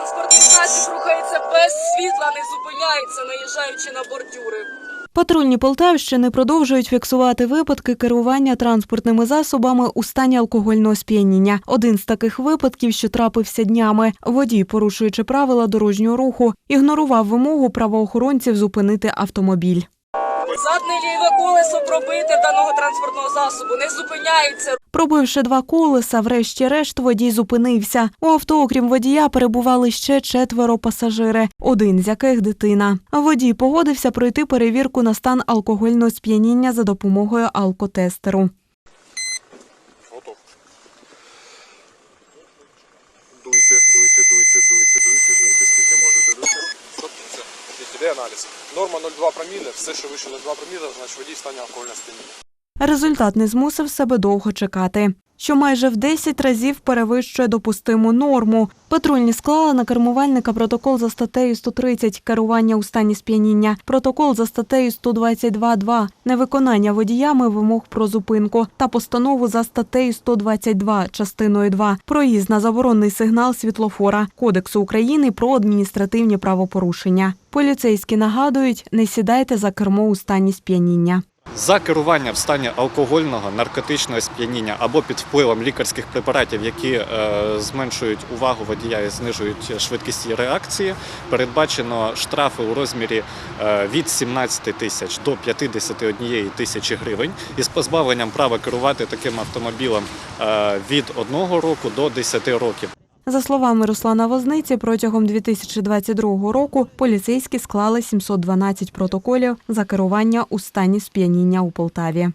транспортний засіб рухається без світла, не зупиняється, наїжджаючи на бордюри. Патрульні Полтавщини продовжують фіксувати випадки керування транспортними засобами у стані алкогольного сп'яніння. Один з таких випадків, що трапився днями. Водій, порушуючи правила дорожнього руху, ігнорував вимогу правоохоронців зупинити автомобіль. Задне ліве колесо пробите даного транспортного засобу, не зупиняється. Пробивши два колеса, врешті-решт водій зупинився. У авто, окрім водія, перебували ще четверо пасажири, один з яких дитина. Водій погодився пройти перевірку на стан алкогольного сп'яніння за допомогою алкотестеру. Готов. Дуйте, дуйте, дуйте, дуйте, дуйте, дуйте, скільки аналіз. Норма 0,2 проміли, все, що вище 0,2 проміли, значить водій в стані алкогольного. Результат не змусив себе довго чекати. Що майже в 10 разів перевищує допустиму норму. Патрульні склали на кермувальника протокол за статтею 130 керування у стані сп'яніння, протокол за статтею 122.2 невиконання водіями вимог про зупинку та постанову за статтею 122 частиною 2 проїзд на заборонний сигнал світлофора Кодексу України про адміністративні правопорушення. Поліцейські нагадують, не сідайте за кермо у стані сп'яніння. За керування в стані алкогольного наркотичного сп'яніння або під впливом лікарських препаратів, які е, зменшують увагу водія і знижують швидкість реакції, передбачено штрафи у розмірі е, від 17 тисяч до 51 тисячі гривень із позбавленням права керувати таким автомобілем е, від 1 року до 10 років. За словами Руслана Возниці, протягом 2022 року поліцейські склали 712 протоколів за керування у стані сп'яніння у Полтаві.